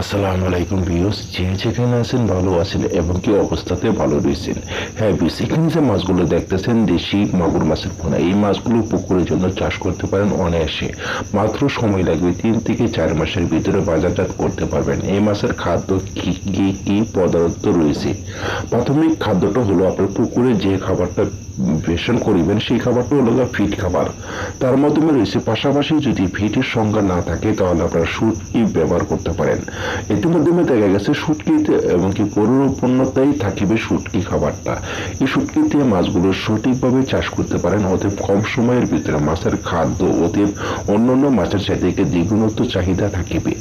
আসসালামু আলাইকুম ভিউস যে যেখানে আছেন ভালো আছেন এবং কি অবস্থাতে ভালো রয়েছেন। হ্যাঁ বিউস এখানে যে মাছগুলো দেখতেছেন, দেশি মাগুর মাছের পোনা, এই মাছগুলো পুকুরের জন্য চাষ করতে পারেন অনায়াসে। মাত্র সময় লাগবে তিন থেকে চার মাসের ভিতরে বাজারজাত করতে পারবেন। এই মাছের খাদ্য পদার্থ রয়েছে? প্রাথমিক খাদ্যটা হলো আপনার পুকুরে যে খাবারটা বেশন করিবেন, সেই খাবারটা হলো ফিট খাবার। তার মাধ্যমে রয়েছে, পাশাপাশি যদি ফিটের সংখ্যা না থাকে, তাহলে আপনারা সুটকি ব্যবহার করতে পারেন। মাধ্যমে দেখা গেছে সুটকিতে এবং কি থাকিবে সুটকি খাবারটা। এই সুটকিতে মাছগুলো সঠিকভাবে চাষ করতে পারেন, অতএব কম সময়ের ভিতরে মাছের খাদ্য, অতএব অন্যান্য মাছের চাইতে দ্বিগুণত্ব চাহিদা থাকিবে।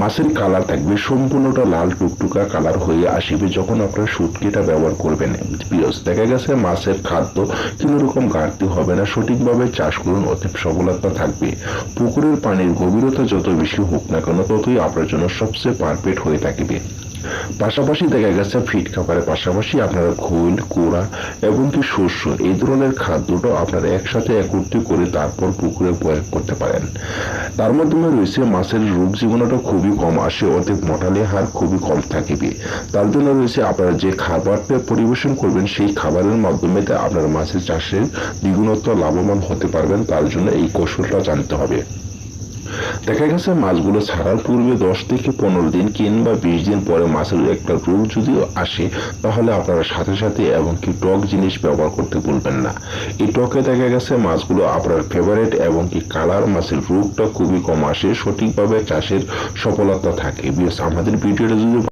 মাছের কালার থাকবে সম্পূর্ণটা লাল টুকটুকা কালার হয়ে আসিবে যখন আপনারা সুটকিটা ব্যবহার করবেন। পিওস দেখা গেছে মাছের খাদ্য কোনো রকম ঘাটতি হবে না, সঠিকভাবে চাষ করুন, অতএব সফলতা থাকবে। পুকুরের পানির গভীরতা যত বেশি হোক না কেন, ততই আপনার জন্য সবচেয়ে পারফেক্ট হয়ে থাকিবে। পাশাপাশি দেখা গেছে ফিট খাবারের পাশাপাশি আপনারা খোল, কোড়া এবং কি শস্য এই ধরনের খাদ্যটা আপনারা একসাথে একত্রিত করে তারপর পুকুরে প্রয়োগ করতে পারেন। তার মাধ্যমে রয়েছে মাছের রোগ জীবাণুটা খুবই কম আসে, অর্ধেক মটালি হার খুবই কম থাকবে। তার জন্য রয়েছে আপনারা যে খাবারটা পরিবেশন করবেন, সেই খাবারের মাধ্যমে আপনার মাছের চাষের দ্বিগুণত্ব লাভবান হতে পারবেন। তার জন্য এই কৌশলটা জানতে হবে। দেখা গেছে মাছগুলো ছাড়ার পূর্বে দশ থেকে পনেরো দিন কিংবা বিশ দিন পরে মাছের একটা রোগ যদিও আসে, তাহলে আপনারা সাথে সাথে এবং কি টক জিনিস ব্যবহার করতে বলবেন না। এই টকে দেখা গেছে মাছগুলো আপনার ফেভারেট এবং কি কালার মাছের রোগটা খুবই কম আসে, সঠিকভাবে চাষের সফলতা থাকে। আমাদের ভিডিওটা যদি